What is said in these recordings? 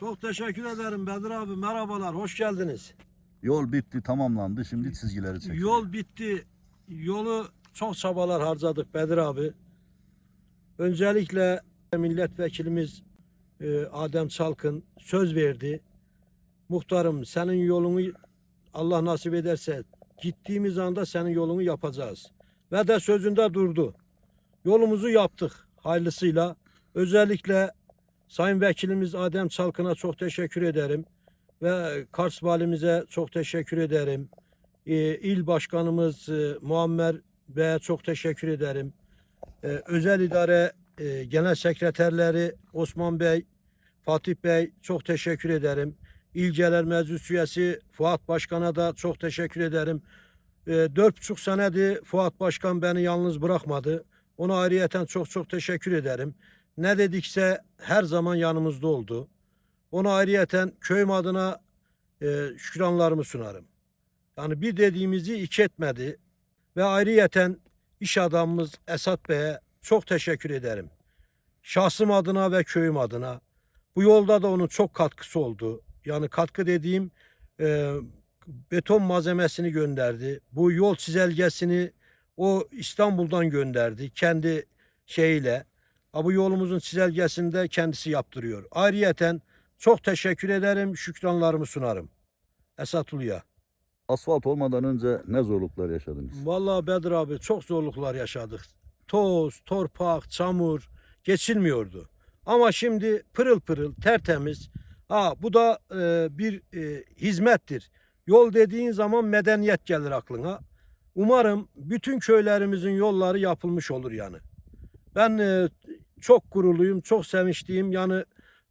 Çok teşekkür ederim Bedir abi. Merhabalar, hoş geldiniz. Yol bitti, tamamlandı. Şimdi çizgileri çekiyor. Yol bitti. Yolu çok çabalar harcadık Bedir abi. Öncelikle milletvekilimiz e, Adem Çalkın söz verdi. Muhtarım senin yolunu Allah nasip ederse gittiğimiz anda senin yolunu yapacağız. Ve de sözünde durdu. Yolumuzu yaptık hayırlısıyla. Özellikle Sayın Vekilimiz Adem Çalkın'a çok teşekkür ederim. Ve Kars Valimize çok teşekkür ederim. Ee, İl Başkanımız e, Muammer Bey'e çok teşekkür ederim. Ee, özel idare e, Genel Sekreterleri Osman Bey, Fatih Bey çok teşekkür ederim. İl Genel Meclis Üyesi Fuat Başkan'a da çok teşekkür ederim. Dört buçuk senedir Fuat Başkan beni yalnız bırakmadı. Ona ayrıyeten çok çok teşekkür ederim. Ne dedikse her zaman yanımızda oldu. Ona ayrıyeten köyüm adına e, şükranlarımı sunarım. Yani bir dediğimizi iki etmedi. Ve ayrıyeten iş adamımız Esat Bey'e çok teşekkür ederim. Şahsım adına ve köyüm adına. Bu yolda da onun çok katkısı oldu. Yani katkı dediğim e, beton malzemesini gönderdi. Bu yol çizelgesini o İstanbul'dan gönderdi. Kendi şeyiyle. Bu yolumuzun çizelgesini de kendisi yaptırıyor. Ayrıyeten çok teşekkür ederim. Şükranlarımı sunarım. Esat Ulu'ya. Asfalt olmadan önce ne zorluklar yaşadınız? Vallahi Bedir abi çok zorluklar yaşadık. Toz, torpak, çamur geçilmiyordu. Ama şimdi pırıl pırıl tertemiz. Ha bu da e, bir e, hizmettir. Yol dediğin zaman medeniyet gelir aklına. Umarım bütün köylerimizin yolları yapılmış olur yani. Ben e, çok gururluyum, çok sevinçliyim. Yani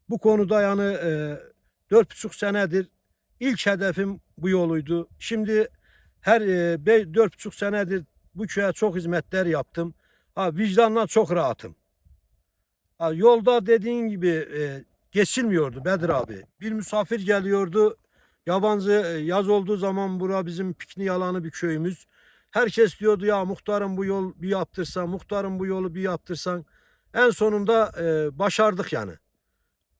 bu konuda yani e, dört buçuk senedir ilk hedefim bu yoluydu. Şimdi her e, dört buçuk senedir bu köye çok hizmetler yaptım. Ha, vicdanla çok rahatım. Ha, yolda dediğin gibi e, geçilmiyordu Bedir abi. Bir misafir geliyordu. Yabancı e, yaz olduğu zaman bura bizim piknik alanı bir köyümüz. Herkes diyordu ya muhtarım bu yol bir yaptırsan, muhtarım bu yolu bir yaptırsan. En sonunda e, başardık yani.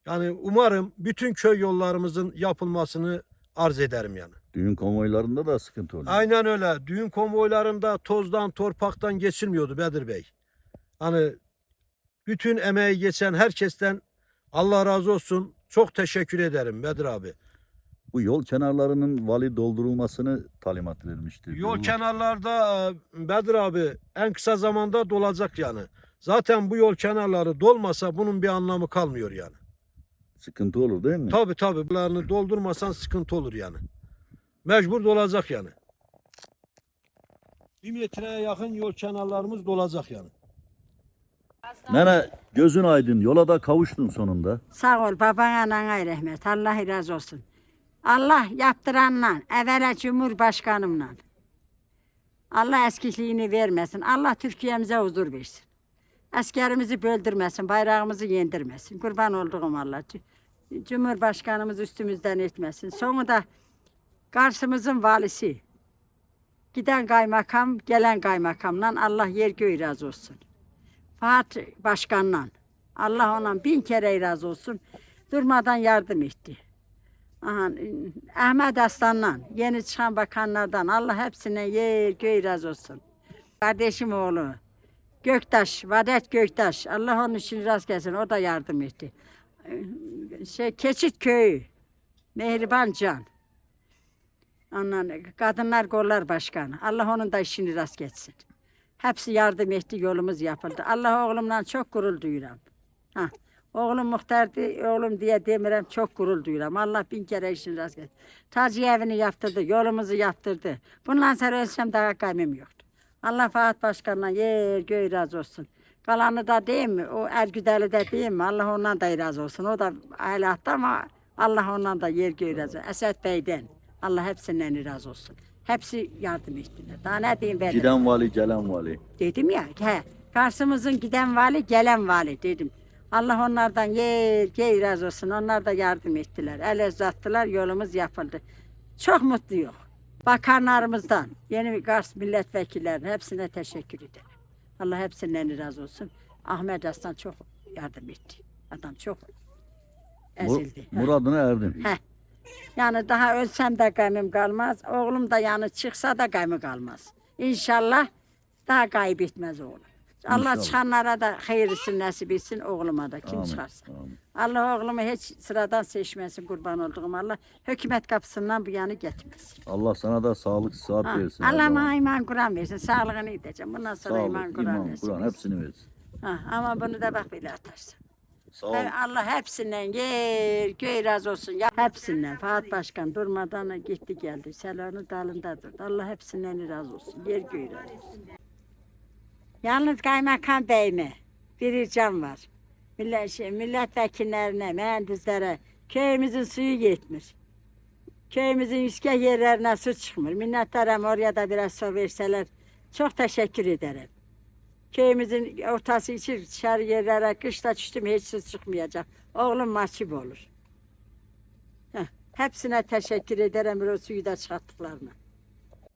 Yani umarım bütün köy yollarımızın yapılmasını arz ederim yani. Düğün konvoylarında da sıkıntı oluyor. Aynen öyle. Düğün konvoylarında tozdan, torpaktan geçilmiyordu Bedir Bey. Hani bütün emeği geçen herkesten Allah razı olsun. Çok teşekkür ederim Bedir abi. Bu yol kenarlarının vali doldurulmasını talimat vermişti. Yol Yolu- kenarlarda e, Bedir abi en kısa zamanda dolacak yani. Zaten bu yol kenarları dolmasa bunun bir anlamı kalmıyor yani. Sıkıntı olur değil mi? Tabi tabi bunlarını doldurmasan sıkıntı olur yani. Mecbur dolacak yani. Bir metreye yakın yol kenarlarımız dolacak yani. Nene gözün aydın yola da kavuştun sonunda. Sağ ol baban anana rahmet. Allah razı olsun. Allah yaptıranla, evvela Cumhurbaşkanımla. Allah eskiliğini vermesin. Allah Türkiye'mize huzur versin. Askerimizi böldürmesin, bayrağımızı yendirmesin. Kurban olduğum Allah. Cumhurbaşkanımız üstümüzden etmesin. Sonunda karşımızın valisi. Giden kaymakam, gelen kaymakamla Allah yer göğü razı olsun. Fatih Başkan'la. Allah ona bin kere razı olsun. Durmadan yardım etti. Aha, Ahmet Aslan'la, yeni çıkan bakanlardan Allah hepsine yer göğü razı olsun. Kardeşim oğlu Göktaş, Vadet Göktaş. Allah onun için rast gelsin. O da yardım etti. Şey, Keçit Köyü. Mehriban Can. Ondan, Kadınlar Kollar Başkanı. Allah onun da işini rast gelsin. Hepsi yardım etti, yolumuz yapıldı. Allah oğlumdan çok gurur duyuram. Ha. Oğlum muhtardı, oğlum diye demirem çok gurur duyuram. Allah bin kere işini rast gelsin. Taciye evini yaptırdı, yolumuzu yaptırdı. Bundan sonra ölsem daha kaymım yoktu. Allah Fahat Başkan'la yer göğü razı olsun. Kalanı da değil mi? O Ergüdeli de değil mi? Allah ondan da razı olsun. O da hayatta ama Allah ondan da yer göğü razı olsun. Esat Bey'den. Allah hepsinden razı olsun. Hepsi yardım ettiler. Daha ne diyeyim ben? Giden vali gelen vali. Dedim ya, he, karşımızın giden vali, gelen vali dedim. Allah onlardan yer, yer razı olsun. Onlar da yardım ettiler. El uzattılar, yolumuz yapıldı. Çok mutluyum. Bakanlarımızdan, yeni Kars milletvekillerine hepsine teşekkür ederim. Allah hepsinden razı olsun. Ahmet Aslan çok yardım etti. Adam çok Mur- ezildi. muradına erdin. Heh. Yani daha ölsem de gamım kalmaz. Oğlum da yani çıksa da gamı kalmaz. İnşallah daha kaybetmez oğlum. Allah İnşallah. çıkanlara da hayırlısını nasip etsin oğluma da kim Amin, çıkarsa. amin. Allah oğlumu hiç sıradan seçmesin kurban olduğum Allah. Hükümet kapısından bu yanı gitmesin. Allah sana da sağlık, sıhhat Ha, versin. her Allah zaman. bana iman Kur'an versin. Sağlığını edeceğim. Bundan sonra Sağlık, iman Kur'an iman, versin. Kur'an hepsini versin. Ha, ama bunu da bak böyle atarsın. Sağ ol. Allah hepsinden yer, göğü razı olsun. Ya, hepsinden. Fuat Başkan durmadan gitti geldi. Selanı dalında durdu. Allah hepsinden razı olsun. Yer göğü razı olsun. Yalnız kaymakam beyime bir ricam var. Millet, şey, milletvekillerine, mühendislere köyümüzün suyu yetmiş. Köyümüzün yüzge yerlerine su çıkmıyor. Minnettarım oraya da biraz su verseler. Çok teşekkür ederim. Köyümüzün ortası için dışarı yerlere kışta düştüm hiç su çıkmayacak. Oğlum mahcup olur. Heh, hepsine teşekkür ederim o suyu da çıkarttıklarına.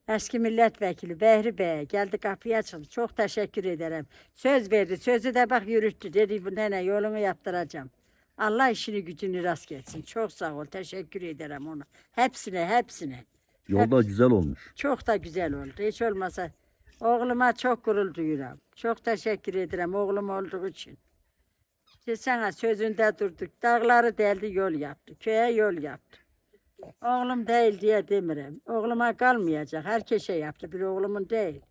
Eski milletvekili Behri Bey geldi kapıyı açıldı. Çok teşekkür ederim. Söz verdi. Sözü de bak yürüttü. Dedi bu nene yolumu yaptıracağım. Allah işini gücünü rast gelsin. Çok sağ ol. Teşekkür ederim ona. Hepsine hepsine. Yolda güzel olmuş. Çok da güzel oldu. Hiç olmasa oğluma çok gurur duyuyorum. Çok teşekkür ederim oğlum olduğu için. İşte sana sözünde durduk. Dağları deldi yol yaptı. Köye yol yaptı. Oğlum değil diye demirim. Oğluma kalmayacak. Herkese yaptı. Bir oğlumun değil.